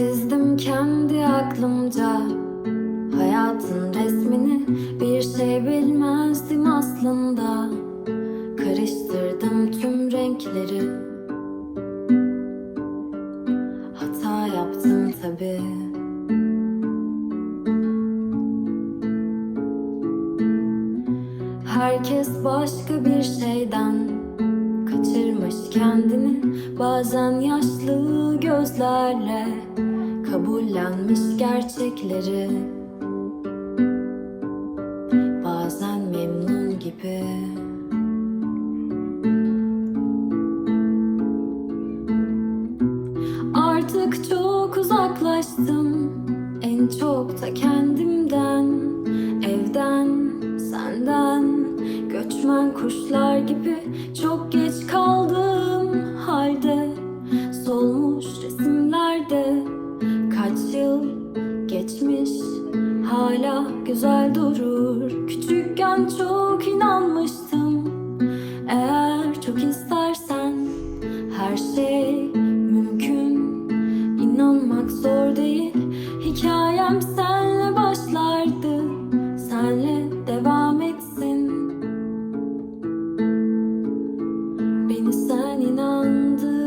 Çizdim kendi aklımca. Hayatın resmini bir şey bilmezdim aslında. Karıştırdım tüm renkleri. Hata yaptım tabii. Herkes başka bir şeyden kaçırmış kendini Bazen yaşlı gözlerle kabullenmiş gerçekleri. Bazen memnun gibi. Artık çok uzaklaştım En çok da kendimden Evden, senden Göçmen kuşlar gibi Çok geçmiş Hala güzel durur. Küçükken çok inanmıştım Eğer çok istersen Her şey mümkün. İnanmak zor değil Hikayem senle başlardı. Senle devam etsin. Beni sen inandır